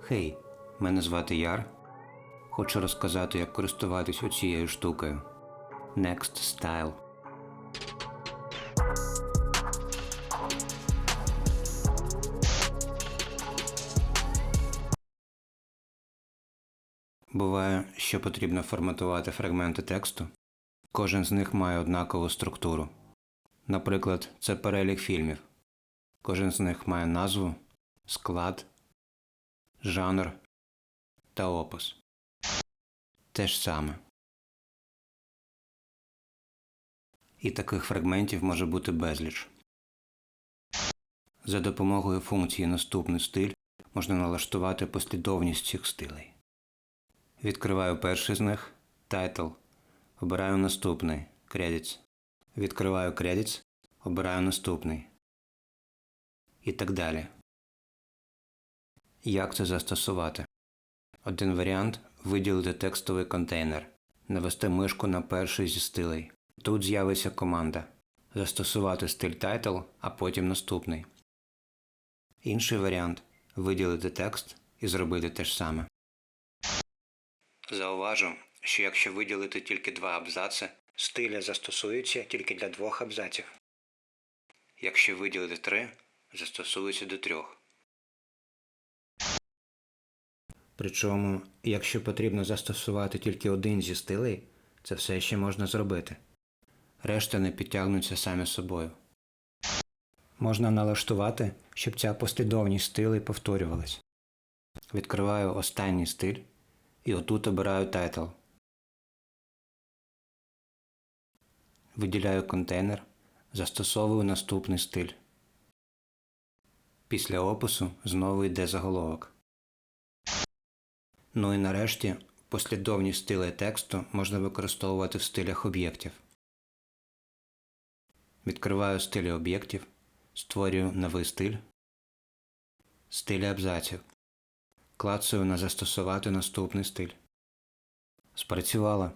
Хей, мене звати Яр. Хочу розказати, як користуватись оцією штукою. Next Style. Буває, що потрібно форматувати фрагменти тексту. Кожен з них має однакову структуру. Наприклад, це перелік фільмів. Кожен з них має назву, склад, жанр та опис. Те ж саме. І таких фрагментів може бути безліч. За допомогою функції Наступний стиль можна налаштувати послідовність цих стилей. Відкриваю перший з них Title. Обираю наступний Credits. Відкриваю Credits, обираю наступний. І так далі. Як це застосувати? Один варіант виділити текстовий контейнер, навести мишку на перший зі стилей. Тут з'явиться команда застосувати стиль Title, а потім наступний. Інший варіант виділити текст і зробити те ж саме. Зауважу, що якщо виділити тільки два абзаци, стиля застосується тільки для двох абзаців. Якщо виділити три, застосується до трьох. Причому, якщо потрібно застосувати тільки один зі стилей, це все ще можна зробити. Решта не підтягнуться самі собою. Можна налаштувати, щоб ця послідовність стилей повторювалась. Відкриваю останній стиль і отут обираю Title. Виділяю контейнер, застосовую наступний стиль. Після опису знову йде заголовок. Ну і нарешті послідовність стилей тексту можна використовувати в стилях об'єктів. Відкриваю стилі об'єктів, створюю новий стиль, стилі абзаців. Клацаю на застосувати наступний стиль. Спрацювало.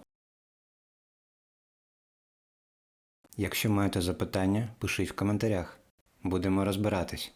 Якщо маєте запитання, пишіть в коментарях. Будемо розбиратись.